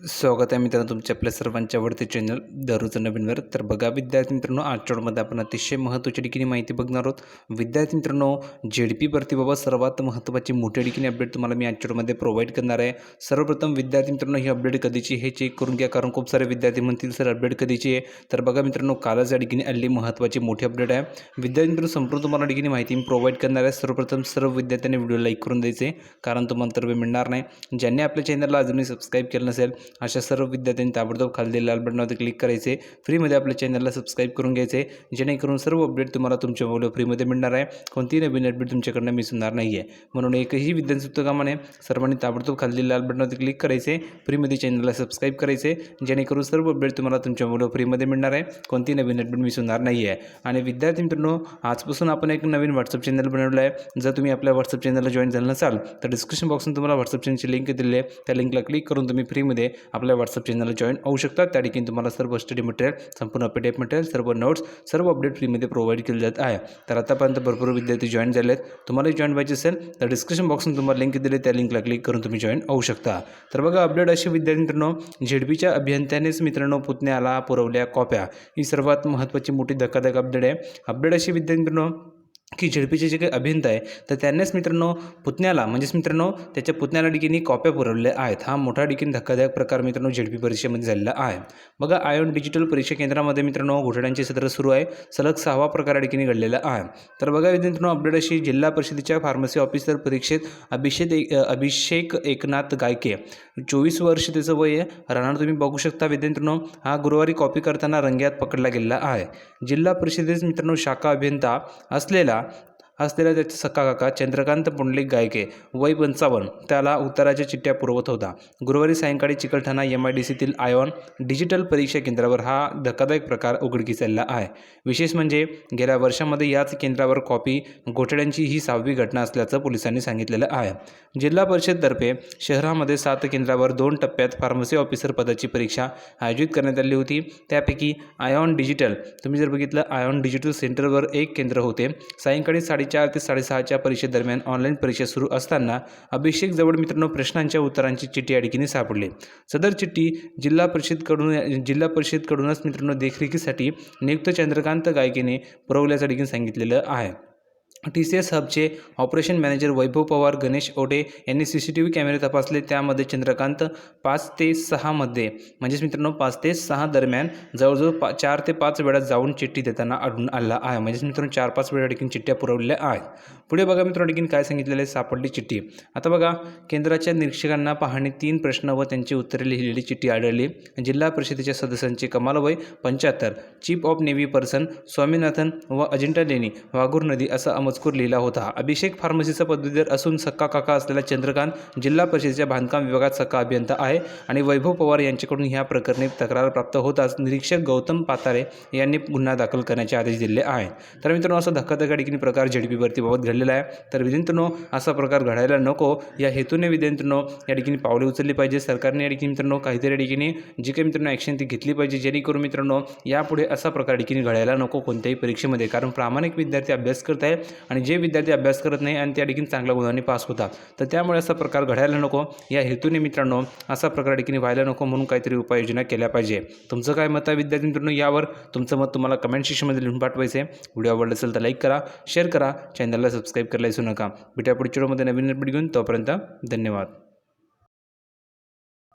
स्वागत आहे मित्रांनो तुमच्या आपल्या सर्वांच्या आवडते चॅनल दररोजचं नवीनवर तर बघा विद्यार्थी मित्रांनो आजच्या आपण अतिशय महत्त्वाची ठिकाणी माहिती बघणार आहोत. विद्यार्थी मित्रांनो डी पी भरतीबाबत सर्वात महत्त्वाची मोठ्या ठिकाणी अपडेट तुम्हाला मी आजच्या प्रोव्हाइड करणार आहे. सर्वप्रथम विद्यार्थी मित्रांनो ही अपडेट कधीची हे चेक करून घ्या कारण खूप सारे विद्यार्थी म्हणतील सर अपडेट कधीची आहे? तर बघा मित्रांनो कालच या ठिकाणी आलेली महत्त्वाची मोठी अपडेट आहे. विद्यार्थी मित्रांनो संपूर्ण तुम्हाला ठिकाणी माहिती मी प्रोव्हाइड करणार आहे. सर्वप्रथम सर्व विद्यार्थ्यांनी व्हिडिओ लाईक करून द्यायचे कारण तुम्हाला तर मिळणार नाही. ज्यांनी आपल्या चॅनलला अजूनही सबस्क्राईब केलं नसेल अशा सर्व विद्यार्थ्यांनी ताबडतोब खाली लाल बटनावरती क्लिक करायचे. फ्रीमध्ये आपल्या चॅनलला सबस्क्राईब करून घ्यायचे. जेणेकरून सर्व अपडेट तुम्हाला तुमच्या मोबाईलवर फ्रीमध्ये मिळणार आहे. कोणतीही नवीन अपडेट तुमच्याकडनं मिस होणार नाही आहे म्हणून एकही विद्यार्थी सुद्धा सर्वांनी ताबडतोब खाली लाल बटनावरती क्लिक करायचे. फ्रीमध्ये चॅनलला सबस्क्राईब करायचे. जेणेकरून सर्व अपडेट तुम्हाला तुमच्या मोबाईलवर फ्रीमध्ये मिळणार आहे. कोणतीही नवीन अपडेट मिस होणार नाही आहे आणि विद्यार्थी मित्रांनो आजपासून आपण एक नवीन व्हॉट्सअप चॅनल बनवलं आहे. जर तुम्ही आपल्या व्हॉट्सअप चॅनलला जॉईन झालं नसाल तर डिस्क्रिप्शन बॉक्समध्ये तुम्हाला व्हॉट्सअप चॅनलची लिंक दिली आहे. त्या लिंकला क्लिक करून तुम्ही फ्रीमध्ये आपल्या व्हॉट्सअप चॅनलला जॉईन होऊ शकता. त्या ठिकाणी तुम्हाला सर्व स्टडी मटेरियल संपूर्ण पी डी एफ मटेरियल सर्व नोट्स सर्व अपडेट फ्रीमध्ये प्रोव्हाइड केले जात आहे. तर आतापर्यंत भरपूर विद्यार्थी जॉईन झाले आहेत तुम्हालाही जॉईन व्हायचे असेल तर डिस्क्रिप्शन बॉक्समध्ये तुम्हाला लिंक दिली त्या लिंकला क्लिक करून तुम्ही जॉईन होऊ शकता. तर बघा अपडेट अशी विद्यार्थी मित्रांनो झेडपीच्या अभियंत्यानेच मित्रांनो पुतण्याला पुरवल्या कॉप्या. ही सर्वात महत्त्वाची मोठी धक्कादायक अपडेट आहे. अपडेट अशी विद्यार्थी मित्रांनो की झेडपीचे जे काही अभियंता आहे तर त्यांनीच मित्रांनो पुतण्याला म्हणजेच मित्रांनो त्याच्या पुतण्याला ठिकाणी कॉप्या पुरवल्या आहेत हा मोठा डिकीन धक्कादायक प्रकार मित्रांनो झेडपी परीक्षेमध्ये झालेला आहे. बघा आयोन डिजिटल परीक्षा केंद्रामध्ये मित्रांनो घोटाळ्यांचे सत्र सुरू आहे. सलग सहावा प्रकार या घडलेला आहे. तर बघा मित्रांनो अपडेट अशी जिल्हा परिषदेच्या फार्मसी ऑफिसर परीक्षेत अभिषेक एक अभिषेक एकनाथ गायके. चोवीस वर्ष त्याचं वय आहे. राहणार तुम्ही बघू शकता. विद्यार्थ्यांनो हा गुरुवारी कॉपी करताना रंग्यात पकडला गेलेला आहे. जिल्हा परिषदेत मित्रांनो शाखा अभियंता असलेला असलेला त्याचा सक्का काका चंद्रकांत पुंडलिक गायके वय पंचावन्न त्याला उत्तराच्या चिठ्ठ्या पुरवत होता. गुरुवारी सायंकाळी चिकलठाणा एम आय डी सीतील आयॉन डिजिटल परीक्षा केंद्रावर हा धक्कादायक प्रकार उघडकीस आलेला आहे. विशेष म्हणजे गेल्या वर्षामध्ये याच केंद्रावर कॉपी घोटाळ्यांची ही सहावी घटना असल्याचं पोलिसांनी सांगितलेलं आहे. जिल्हा परिषदतर्फे शहरामध्ये सात केंद्रावर दोन टप्प्यात फार्मसी ऑफिसर पदाची परीक्षा आयोजित करण्यात आली होती. त्यापैकी आयॉन डिजिटल तुम्ही जर बघितलं आयॉन डिजिटल सेंटरवर एक केंद्र होते. सायंकाळी साडे चार ते साडेसहाच्या परीक्षेदरम्यान ऑनलाईन परीक्षा सुरू असताना अभिषेक जवळ मित्रांनो प्रश्नांच्या उत्तरांची चिठ्ठी अडकीने सापडली. सदर चिठ्ठी जिल्हा परिषदकडून जिल्हा परिषदकडूनच मित्रांनो देखरेखीसाठी नियुक्त चंद्रकांत गायकेने पुरवल्याचं ठिकाणी सांगितलेलं आहे. टी सी एस हबचे ऑपरेशन मॅनेजर वैभव पवार गणेश ओढे यांनी सी सी टी व्ही कॅमेरे तपासले. त्यामध्ये चंद्रकांत पाच ते सहामध्ये म्हणजेच मित्रांनो पाच ते सहा दरम्यान जवळजवळ पा चार ते पाच वेळा जाऊन चिठ्ठी देताना आढळून आला आहे. म्हणजेच मित्रांनो चार पाच वेळा देखील चिठ्ठ्या पुरवलेल्या आहेत. पुढे बघा मित्रांनो देखील काय सांगितलेलं आहे सापडली चिठ्ठी. आता बघा केंद्राच्या निरीक्षकांना पाहणी तीन प्रश्न व त्यांची उत्तरे लिहिलेली चिठ्ठी आढळली. जिल्हा परिषदेच्या सदस्यांचे कमाल वय पंच्याहत्तर. Chief of navy person Swaminathan व अजिंठा लेणी वाघूर नदी असा मजकूर लिहिला होता. अभिषेक फार्मसीचा पदवीधर असून सक्का काका असलेला चंद्रकांत जिल्हा परिषदेच्या बांधकाम विभागात सक्का अभियंता आहे आणि वैभव पवार यांच्याकडून ह्या प्रकरणी तक्रार प्राप्त होताच निरीक्षक गौतम पातारे यांनी गुन्हा दाखल करण्याचे आदेश दिले आहेत. तर मित्रांनो असा धक्काधक्का प्रकार झेडपी भरतीबाबत घडलेला आहे. तर विद्यार्थ्यांनो असा प्रकार घडायला नको. या हेतूने विद्यार्थ्यांनो या ठिकाणी पावले उचलली पाहिजे. सरकारने या ठिकाणी मित्रांनो काहीतरी या ठिकाणी जी काही मित्रांनो ॲक्शन ती घेतली पाहिजे. जेणेकरून मित्रांनो यापुढे असा प्रकार ठिकाणी घडायला नको कोणत्याही परीक्षेमध्ये. कारण प्रामाणिक विद्यार्थी अभ्यास करत आहे आणि जे विद्यार्थी अभ्यास करत नाही आणि त्या ठिकाणी चांगल्या गुणांनी पास होतात. तर त्यामुळे असा प्रकार घडायला नको. या हेतूने मित्रांनो असा प्रकार ठिकाणी व्हायला नको म्हणून काहीतरी उपाययोजना केल्या पाहिजे. तुमचं काय मत आहे विद्यार्थी मित्रांनो यावर? तुमचं मत तुम्हाला कमेंट सेक्शनमध्ये लिहून पाठवायचं आहे व्हिडिओ आवडला असेल तर लाईक करा शेअर करा. चॅनलला सबस्क्राईब करायला विसरू नका. भेटा पुढच्या व्हिडिओमध्ये नवीन अपडेट घेऊन. तोपर्यंत धन्यवाद.